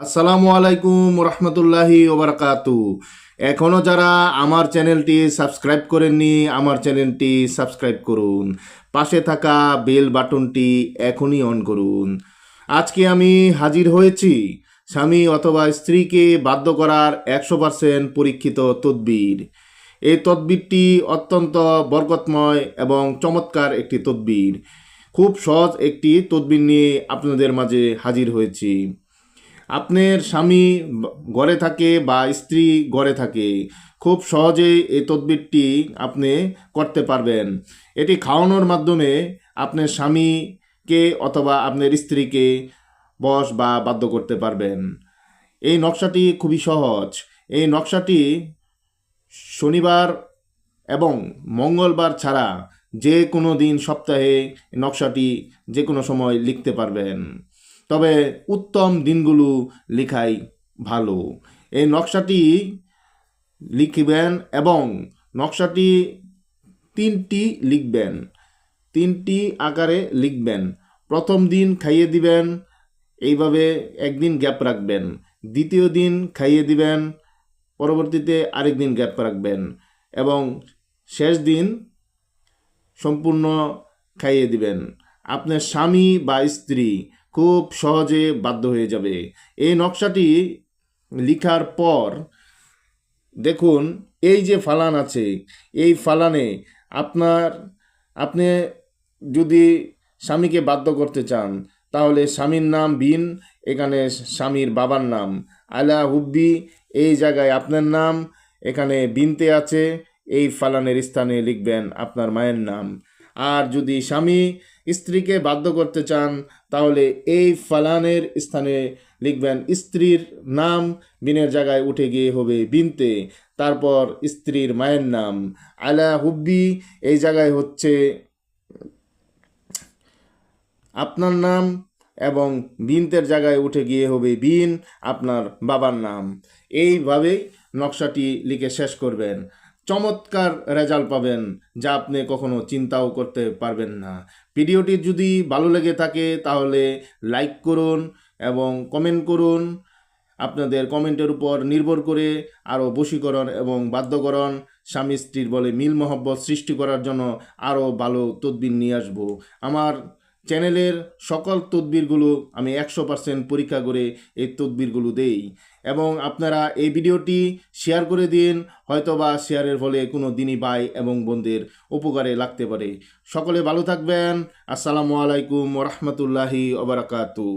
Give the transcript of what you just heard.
আসসালামু আলাইকুম রহমতুল্লাহি ওবরাকাতু। এখনও যারা আমার চ্যানেলটি সাবস্ক্রাইব করেননি, আমার চ্যানেলটি সাবস্ক্রাইব করুন। পাশে থাকা বেল বাটনটি এখনই অন করুন। আজকে আমি হাজির হয়েছি স্বামী অথবা স্ত্রীকে বাধ্য করার একশো পার্সেন্ট পরীক্ষিত তদবির। এই তদবিরটি অত্যন্ত বরকতময় এবং চমৎকার একটি তদবির। খুব সহজ একটি তদবির নিয়ে আপনাদের মাঝে হাজির হয়েছি। আপনার স্বামী ঘরে থাকে বা স্ত্রী ঘরে থাকে, খুব সহজেই এই তদবিরটি আপনি করতে পারবেন। এটি খাওয়ানোর মাধ্যমে আপনার স্বামীকে অথবা আপনার স্ত্রীকে বশ বা বাধ্য করতে পারবেন। এই নকশাটি খুবই সহজ। এই নকশাটি শনিবার এবং মঙ্গলবার ছাড়া যে কোনো দিন সপ্তাহে নকশাটি যে কোনো সময় লিখতে পারবেন। তবে উত্তম দিনগুলো লেখাই ভালো। এই নকশাটি লিখবেন এবং নকশাটি তিনটি লিখবেন। তিনটি আকারে লিখবেন। প্রথম দিন খাইয়ে দিবেন, এইভাবে একদিন গ্যাপ রাখবেন। দ্বিতীয় দিন খাইয়ে দিবেন, পরবর্তীতে আরেক দিন গ্যাপ রাখবেন এবং শেষ দিন সম্পূর্ণ খাইয়ে দিবেন। আপনার স্বামী বা স্ত্রী খুব সহজে বাধ্য হয়ে যাবে। এই নকশাটি লিখার পর দেখুন, এই যে ফালান আছে, এই ফালানে আপনার, আপনি যদি স্বামীকে বাধ্য করতে চান, তাহলে স্বামীর নাম বিন, এখানে স্বামীর বাবার নাম। আলা হুব্বি, এই জায়গায় আপনার নাম, এখানে বিনতে আছে, এই ফালানের স্থানে লিখবেন আপনার মায়ের নাম। আর যদি স্বামী স্ত্রীকে বাধ্য করতে চান, তাহলে এই ফালানের স্থানে লিখবেন, স্ত্রীর নাম বিনের জায়গায় উঠে গিয়ে হবে বিনতে, তারপর স্ত্রীর মায়ের নাম। আলা হুব্বি, এই জায়গায় হচ্ছে আপনার নাম এবং বিনতের জায়গায় উঠে গিয়ে হবে বিন, আপনার বাবার নাম। এইভাবেই নকশাটি লিখে শেষ করবেন। চমৎকার রেজাল্ট পাবেন, যা আপনি কখনো চিন্তাও করতে পারবেন না। ভিডিওটি যদি ভালো লেগে থাকে, তাহলে লাইক করুন এবং কমেন্ট করুন। আপনাদের কমেন্টের উপর নির্ভর করে আরও বশীকরণ এবং বাধ্যকরণ স্বামী স্ত্রীর বলে মিল মহব্বত সৃষ্টি করার জন্য আরও ভালো তদবির নিয়ে আসব। আমার চ্যানেলের সকল তদবিরগুলো আমি একশো পার্সেন্ট পরীক্ষা করে এই তদবিরগুলো দেই। এবং আপনারা এই ভিডিওটি শেয়ার করে দিন, হয়তোবা শেয়ারের ফলে কোনো দিনই ভাই এবং বোনদের উপকারে লাগতে পারে। সকলে ভালো থাকবেন। আসসালামু আলাইকুম রহমতুল্লাহি ওবরাকাতু